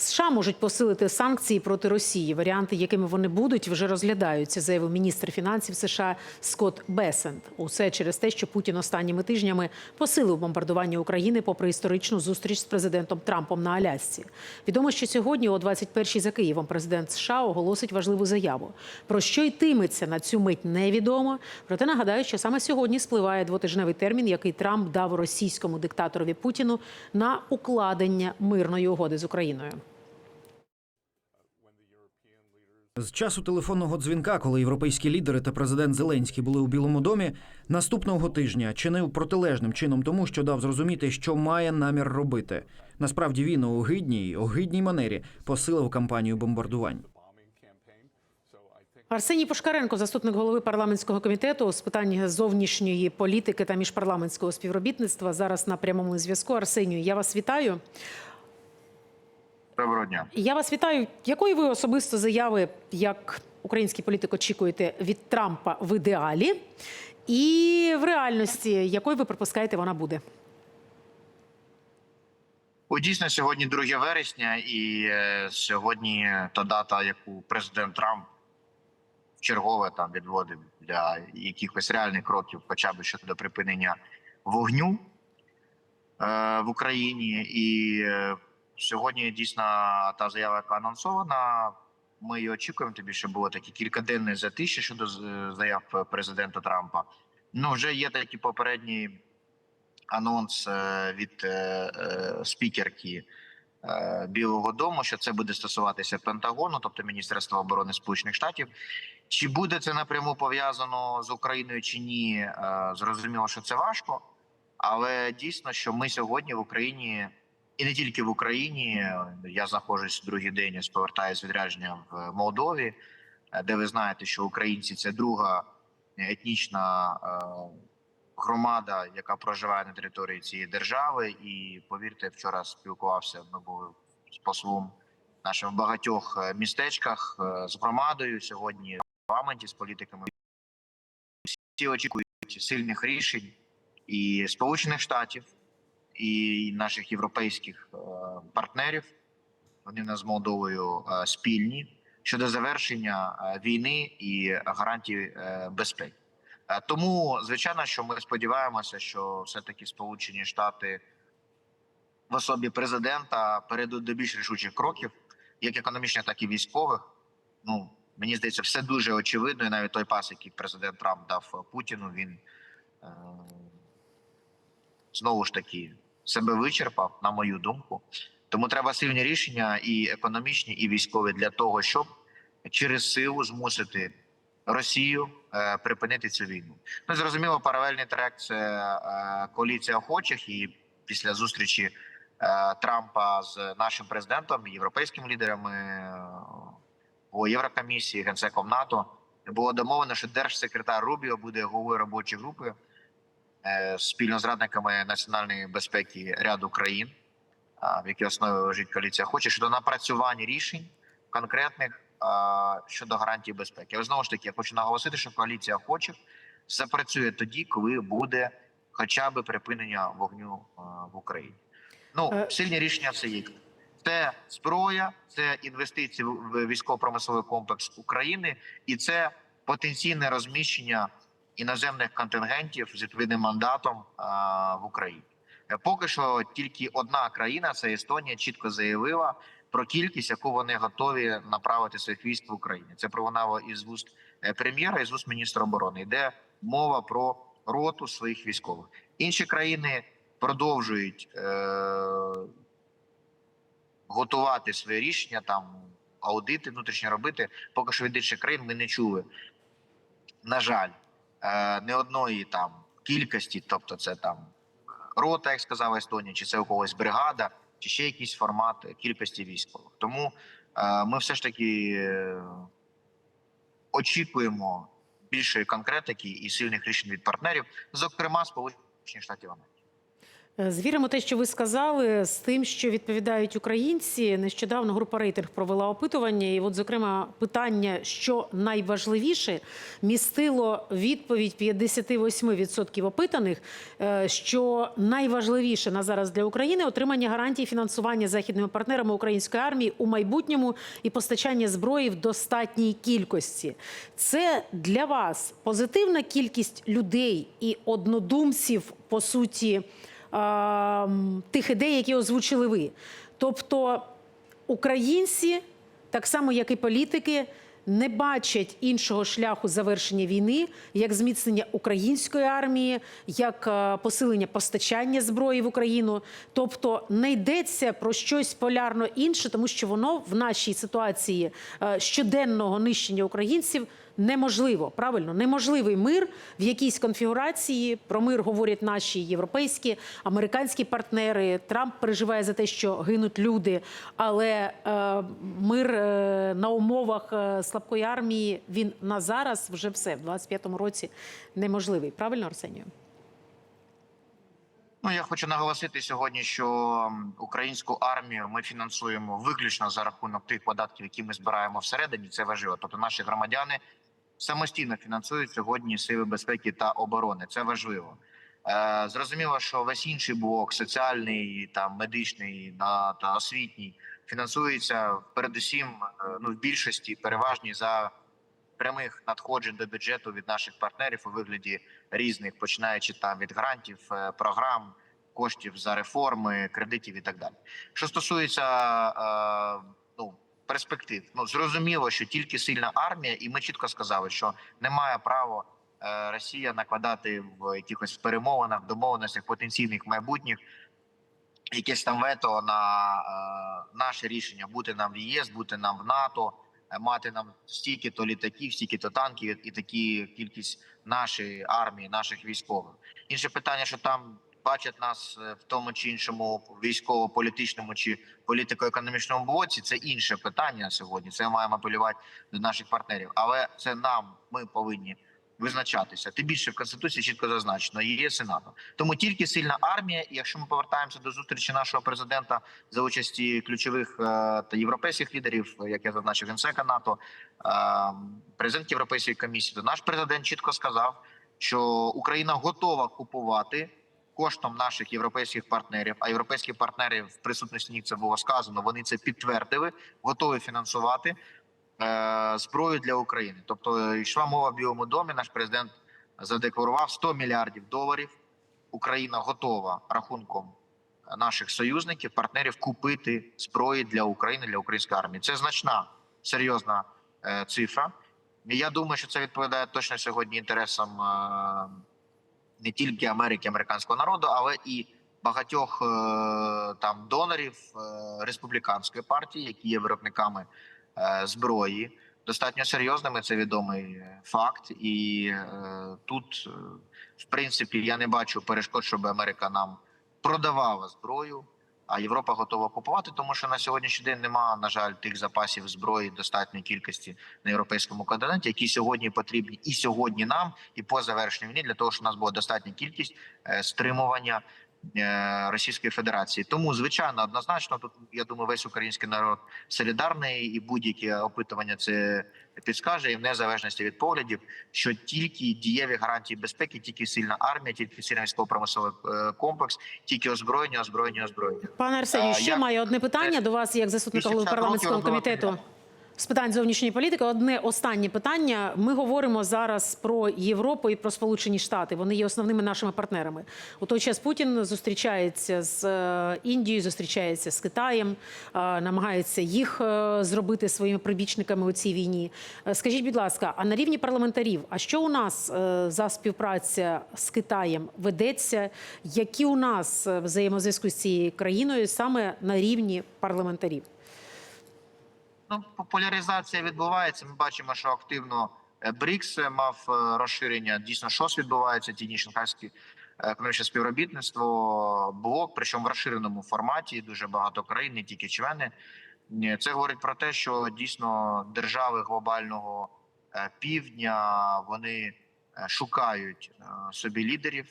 США можуть посилити санкції проти Росії. Варіанти, якими вони будуть, вже розглядаються, заявив міністр фінансів США Скотт Бесент. Усе через те, що Путін останніми тижнями посилив бомбардування України попри історичну зустріч з президентом Трампом на Алясці. Відомо, що сьогодні, о 21-й за Києвом, президент США оголосить важливу заяву. Про що йтиметься на цю мить невідомо. Проте нагадаю, що саме сьогодні спливає двотижневий термін, який Трамп дав російському диктаторові Путіну на укладення мирної угоди з Україною. З часу телефонного дзвінка, коли європейські лідери та президент Зеленський були у Білому домі, наступного тижня чинив протилежним чином тому, що дав зрозуміти, що має намір робити. Насправді він у огидній, огидній манері посилив кампанію бомбардувань. Арсеній Пушкаренко, заступник голови парламентського комітету з питань зовнішньої політики та міжпарламентського співробітництва, зараз на прямому зв'язку. Арсенію, я вас вітаю. Доброго дня. Я вас вітаю. Якої ви особисто заяви, як український політик, очікуєте від Трампа в ідеалі? І в реальності, якою ви припускаєте, вона буде? О, дійсно, сьогодні 2 вересня, і е, сьогодні та дата, яку президент Трамп вчергове там відводив для якихось реальних кроків, хоча б щодо припинення вогню е, в Україні. І е, сьогодні дійсно та заява, яка анонсована. Ми її очікуємо. Тобі що було такі кількаденне затиші щодо заяв президента Трампа. Ну вже є такі попередні анонс е, від е, е, спікерки Білого Дому, що це буде стосуватися Пентагону, тобто Міністерства оборони Сполучених Штатів. Чи буде це напряму пов'язано з Україною чи ні? Зрозуміло, що це важко, але дійсно, що ми сьогодні в Україні. І не тільки в Україні, я знаходжусь другий день, я повертаюся з відрядження в Молдові, де ви знаєте, що українці це друга етнічна е, громада, яка проживає на території цієї держави. І повірте, вчора спілкувався. Ми були з послом нашим в багатьох е, містечках е, з громадою сьогодні в парламенті з політиками. Всі очікують сильних рішень і Сполучених Штатів, і наших європейських е, партнерів. Вони в нас з Молдовою е, спільні щодо завершення е, війни і гарантій е, безпеки. Тому, звичайно, що ми сподіваємося, що все-таки Сполучені Штати в особі президента перейдуть до більш рішучих кроків, як економічних, так і військових. Ну мені здається, все дуже очевидно. І навіть той пас, який президент Трамп дав Путіну, він знову ж таки себе вичерпав, на мою думку. Тому треба сильні рішення і економічні, і військові для того, щоб через силу змусити Росію е, припинити цю війну. Ну зрозуміло, паралельний трек це е, коаліція охочих, і після зустрічі е, Трампа з нашим президентом, європейськими лідерами у Єврокомісії, генсеком НАТО було домовлено, що держсекретар Рубіо буде головою робочої групи спільно з радниками національної безпеки ряду країн, в якій основі лежить коаліція охочих, щодо напрацювання рішень конкретних щодо гарантій безпеки. Але знову ж таки, я хочу наголосити, що коаліція охочих запрацює тоді, коли буде хоча б припинення вогню в Україні. Ну Е. сильні рішення це є. Це зброя, це інвестиції в військово-промисловий комплекс України, і це потенційне розміщення іноземних контингентів з відповідним мандатом в Україні. Е, Поки що тільки одна країна, це Естонія, чітко заявила про кількість, яку вони готові направити своїх військ в Україні. Це пролунало із вуст е, прем'єра, із вуст міністра оборони. Йде мова про роту своїх військових. Інші країни продовжують е- готувати свої рішення, там аудити внутрішні робити. Поки що від інших країн ми не чули. На жаль, не одної там кількості, тобто це там рота, як сказала Естонія, чи це у когось бригада, чи ще якийсь формат кількості військових. Тому е, ми все ж таки е, очікуємо більшої конкретики і сильних рішень від партнерів, зокрема Сполучених Штатів Америки. Е, Звіримо те, що ви сказали, з тим, що відповідають українці. Нещодавно група рейтинг провела опитування, і, от, зокрема, питання, що найважливіше, містило відповідь 58% опитаних, е, що найважливіше на зараз для України отримання гарантій фінансування західними партнерами української армії у майбутньому і постачання зброї в достатній кількості. Це для вас позитивна кількість людей і однодумців, по суті тих ідей, які озвучили ви. Тобто українці, так само як і політики, не бачать іншого шляху завершення війни, як зміцнення української армії, як е, посилення постачання зброї в Україну. Тобто не йдеться про щось полярно інше, тому що воно в нашій ситуації е, щоденного нищення українців неможливо. Правильно, неможливий мир в якійсь конфігурації. Про мир говорять наші європейські, американські партнери. Трамп переживає за те, що гинуть люди, але е, мир е, на умовах е, слабкої армії він на зараз вже все в 25-му році неможливий. Правильно, Арсенію? Ну я хочу наголосити сьогодні, що українську армію ми фінансуємо виключно за рахунок тих податків, які ми збираємо всередині. Це важливо. Тобто наші громадяни самостійно фінансують сьогодні сили безпеки та оборони. Це важливо. Е, зрозуміло, що весь інший блок, соціальний, там медичний на та освітній, фінансується передусім е, ну в більшості переважні за прямих надходжень до бюджету від наших партнерів у вигляді різних, починаючи там від грантів, е, програм, коштів за реформи, кредитів і так далі. Що стосується ну перспектив, ну зрозуміло, що тільки сильна армія, і ми чітко сказали, що немає права е, Росія накладати в якихось перемовинах, домовленостях потенційних майбутніх. Якесь там вето на е, наше рішення бути нам в ЄС, бути нам в НАТО, е, мати нам стільки то літаків, стільки то танків і такі кількість нашої армії, наших військових. Інше питання, що там бачать нас е, в тому чи іншому військово-політичному чи політико-економічному блоці, це інше питання сьогодні. Це маємо апелювати до наших партнерів, але це нам ми повинні визначатися. Тим більше в конституції чітко зазначено ЄС і НАТО. Тому тільки сильна армія. І якщо ми повертаємося до зустрічі нашого президента за участі ключових е, та європейських лідерів, як я зазначив генсека НАТО, е, президент Європейської комісії, то наш президент чітко сказав, що Україна готова купувати. Коштом наших європейських партнерів, а європейські партнери в присутності це було сказано. Вони це підтвердили, готові фінансувати е, зброю для України. Тобто е, йшла мова в Білому домі. Наш президент задекларував 100 мільярдів доларів. Україна готова рахунком наших союзників, партнерів купити зброї для України для української армії. Це значна серйозна е, цифра. Я думаю, що це відповідає точно сьогодні інтересам е, не тільки Америки, американського народу, але і багатьох е, там донорів е, республіканської партії, які є виробниками е, зброї. Достатньо серйозними це відомий факт, і тут, в принципі, я не бачу перешкод, щоб Америка нам продавала зброю, а Європа готова купувати, тому що на сьогоднішній день немає, на жаль, тих запасів зброї достатньої кількості на європейському континенті, які сьогодні потрібні і сьогодні нам, і по завершенню війни для того, щоб у нас була достатня кількість е, стримування Російської Федерації. Тому, звичайно, однозначно, тут я думаю, весь український народ солідарний, і будь-які опитування це підскаже, і в незалежності від поглядів, що тільки дієві гарантії безпеки, тільки сильна армія, тільки сильний військово-промисловий е, комплекс, тільки озброєння, озброєння, озброєння. Пане Арсенію, ще як- маю одне питання до вас, як заступника голови парламентського комітету. З питань зовнішньої політики одне останнє питання. Ми говоримо зараз про Європу і про Сполучені Штати. Вони є основними нашими партнерами. У той час Путін зустрічається з е, Індією, зустрічається з Китаєм, е, намагається їх е, зробити своїми прибічниками у цій війні. Скажіть, будь ласка, а на рівні парламентарів, а що у нас за співпраця з Китаєм ведеться? Які у нас взаємозв'язку з цією країною саме на рівні парламентарів? Ну, популяризація відбувається. Ми бачимо, що активно е, БРІКС мав е, розширення. Дійсно, щось відбувається. Ті шанхайські е, економічне співробітництво, блок, причому в розширеному форматі. Дуже багато країн, не тільки члени. Це говорить про те, що дійсно держави глобального е, півдня вони е, шукають е, собі лідерів.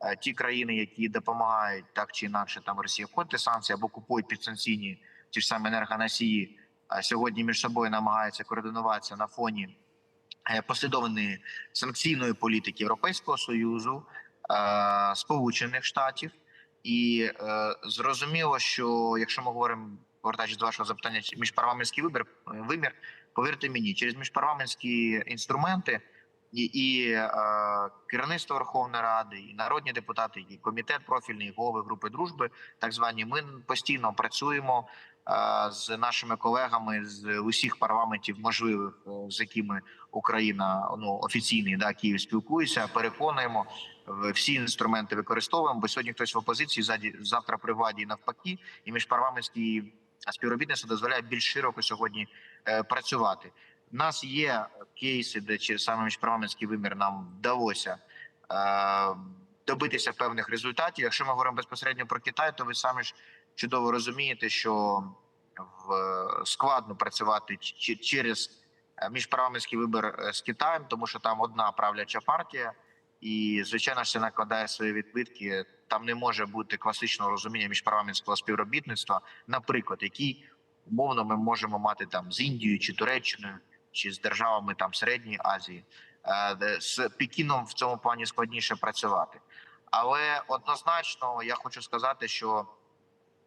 е, ті країни, які допомагають так чи інакше там Росії обходити санкції або купують підсанкційні ті ж самі енергоносії, сьогодні між собою намагаються координуватися на фоні е, послідовної санкційної політики Європейського союзу, е, Сполучених Штатів, і е, зрозуміло, що якщо ми говоримо повертаючись до вашого запитання, міжпарламентський вибір вимір, повірте мені, через міжпарламентські інструменти і, і е, керівництво Верховної Ради, і народні депутати, і комітет профільний, і голови групи дружби, так звані, ми постійно працюємо з нашими колегами з усіх парламентів, можливих, е, з якими Україна ну офіційний да Київ спілкується. Переконуємо всі інструменти використовуємо. Бо сьогодні хтось в опозиції завтра при владі і навпаки, і міжпарламентські співробітництво дозволяє більш широко сьогодні е, працювати. У нас є кейси, де через саме міжпарламентський вимір нам вдалося е, добитися певних результатів. Якщо ми говоримо безпосередньо про Китай, то ви самі ж чудово розумієте, що в складно працювати через е, міжпарламентський вибір е, з Китаєм, тому що там одна правляча партія, і звичайно ж це накладає свої відбитки. Там не може бути класичного розуміння міжпарламентського співробітництва, наприклад, який умовно ми можемо мати там з Індією чи Туреччиною, чи з державами там Середньої Азії. Е, З Пекіном в цьому плані складніше працювати. Але однозначно я хочу сказати, що,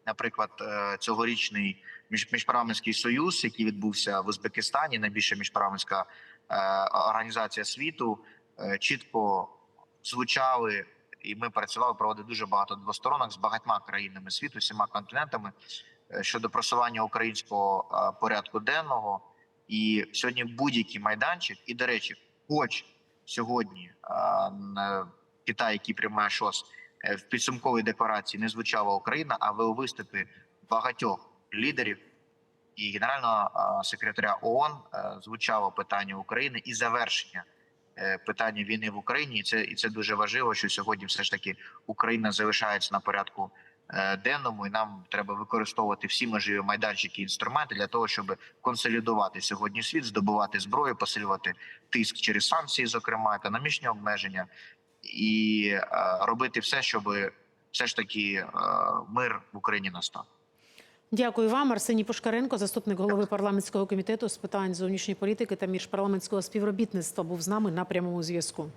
наприклад, е, цьогорічний між- міжпарламентський союз, який відбувся в Узбекистані, найбільша міжпарламентська е, організація світу, е, чітко звучали, і ми працювали, проводили дуже багато двосторонок з багатьма країнами світу, всіма континентами щодо просування українського порядку денного. І сьогодні будь-який майданчик, і до речі, хоч сьогодні Китай, який приймає ШОС, в підсумковій декларації не звучала Україна, але у виступі багатьох лідерів і генерального е, секретаря ООН е, звучало питання України і завершення е, питання війни в Україні. І це і це дуже важливо, що сьогодні все ж таки Україна залишається на порядку е, денному, і нам треба використовувати всі можливі майданчики і інструменти для того, щоб консолідувати сьогодні світ, здобувати зброю, посилювати тиск через санкції, зокрема економічні обмеження, і е, робити все, щоб все ж таки е, мир в Україні настав. Дякую вам, Арсеній Пушкаренко, заступник голови парламентського комітету з питань зовнішньої політики та міжпарламентського співробітництва, був з нами на прямому зв'язку.